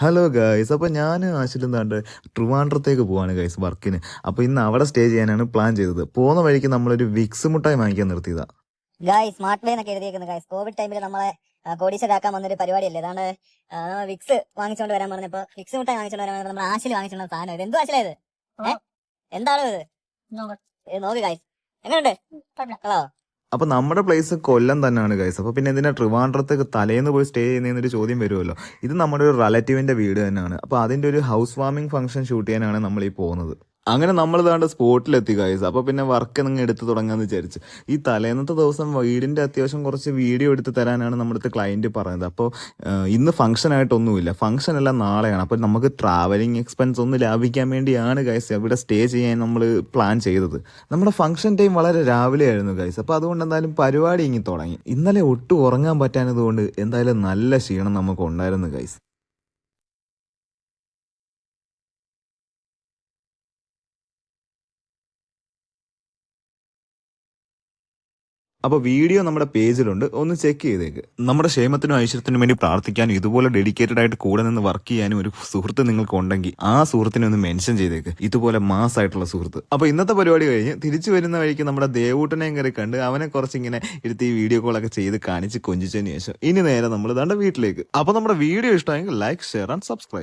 Hello guys അപ്പോൾ ഞാൻ ആശിലും താണ്ട് ട്രിവാൻഡ്രത്തേക്ക് പോവാണ് ഗൈസ് വർക്കിന്. അപ്പോൾ ഇന്ന് അവിടെ സ്റ്റേ ചെയ്യാനാണ് പ്ലാൻ ചെയ്തത്. പോകുന്ന വഴിക്ക് നമ്മളൊരു വിക്സ് മുട്ടായി വാങ്ങിക്കാൻ നിർത്തിയതാ. ഗായ്സ് സ്മാർട്ട് വേ എന്നൊക്കെ എഴുതിയേക്കുന്നത് ഗായ്സ് കോവിഡ് ടൈമിൽ നമ്മളെ കോടീശ്വരാക്കാൻ വന്നൊരു പരിപാടിയല്ലേ? അതാണ് വിക്സ് വാങ്ങിച്ചുകൊണ്ട് വരാൻ പറഞ്ഞപ്പോ വിക്സ് മുട്ടായി വാങ്ങിച്ചോണ്ട് വരാൻ പറഞ്ഞപ്പോൾ നമ്മൾ ആശിൽ വാങ്ങിച്ചോണ്ട് സാധനം ഇത്. എന്തോ ആശിലാ ഇത്? ഏ? എന്താണ് ഇത്? ഇത് നോക്ക് ഗായ്സ് എങ്ങനെയുണ്ട് ഹലോ അപ്പോൾ നമ്മുടെ പ്ലേസ് കൊല്ലം തന്നെയാണ് ഗൈസ് അപ്പോൾ പിന്നെ എന്തിനാ ട്രിവാൻഡ്രത്തേക്ക് തലേന്ന് പോയി സ്റ്റേ ചെയ്യുന്നതിനൊരു ചോദ്യം വരുമല്ലോ? ഇത് നമ്മുടെ ഒരു റിലേറ്റീവിന്റെ വീട് തന്നെയാണ്. അപ്പോൾ അതിന്റെ ഒരു ഹൗസ് വാമിംഗ് ഫംഗ്ഷൻ ഷൂട്ട് ചെയ്യാനാണ് നമ്മൾ ഈ പോകുന്നത്. അങ്ങനെ നമ്മൾ ഇതാണ്ട് സ്പോട്ടിലെത്തി കായസ് അപ്പോൾ പിന്നെ വർക്ക് നിങ്ങൾ എടുത്ത് തുടങ്ങാമെന്ന് വിചാരിച്ച്. ഈ തലേന്നത്തെ ദിവസം വീടിന്റെ അത്യാവശ്യം കുറച്ച് വീഡിയോ എടുത്ത് തരാനാണ് നമ്മുടെ ക്ലയന്റ് പറയുന്നത്. അപ്പോൾ ഇന്ന് ഫംഗ്ഷൻ ആയിട്ടൊന്നുമില്ല. ഫംഗ്ഷൻ എല്ലാം നാളെയാണ്. അപ്പോൾ നമുക്ക് ട്രാവലിംഗ് എക്സ്പെൻസ് ഒന്ന് ലാഭിക്കാൻ വേണ്ടിയാണ് ഗൈസ് ഇവിടെ സ്റ്റേ ചെയ്യാൻ നമ്മൾ പ്ലാൻ ചെയ്തത്. നമ്മുടെ ഫംഗ്ഷൻ ടൈം വളരെ രാവിലെ ആയിരുന്നു ഗൈസ് അപ്പോൾ അതുകൊണ്ട് എന്തായാലും പരിപാടി ഇങ്ങി തുടങ്ങി. ഇന്നലെ ഒട്ടും ഉറങ്ങാൻ പറ്റാനതുകൊണ്ട് എന്തായാലും നല്ല ക്ഷീണം നമുക്ക് ഉണ്ടായിരുന്നു ഗൈസ് അപ്പോൾ വീഡിയോ നമ്മുടെ പേജിലുണ്ട്. ഒന്ന് ചെക്ക് ചെയ്തേക്ക്. നമ്മുടെ ക്ഷേമത്തിനും ഐശ്വര്യത്തിനും വേണ്ടി പ്രാർത്ഥിക്കാനും ഇതുപോലെ ഡെഡിക്കേറ്റഡ് ആയിട്ട് കൂടെ നിന്ന് വർക്ക് ചെയ്യാനും ഒരു സുഹൃത്ത് നിങ്ങൾക്ക് ഉണ്ടെങ്കിൽ ആ സുഹൃത്തിനെ ഒന്ന് മെൻഷൻ ചെയ്തേക്ക്. ഇതുപോലെ മാസ് ആയിട്ടുള്ള സുഹൃത്ത്. അപ്പോൾ ഇന്നത്തെ പരിപാടി കഴിഞ്ഞ് തിരിച്ചു വരുന്ന വഴിക്ക് നമ്മുടെ ദേവൂട്ടനെയും കയറി കണ്ട് അവനെ കുറച്ചിങ്ങനെ ഇങ്ങനെ ഇരുത്തി വീഡിയോ കോളൊക്കെ ചെയ്ത് കാണിച്ച് കൊഞ്ചിച്ചതിന് ശേഷം ഇനി നേരെ നമ്മൾ ഇതാണ്ട് വീട്ടിലേക്ക്. അപ്പോൾ നമ്മുടെ വീഡിയോ ഇഷ്ടമെങ്കിൽ ലൈക്ക് ഷെയർ ആൻഡ് സബ്സ്ക്രൈബ്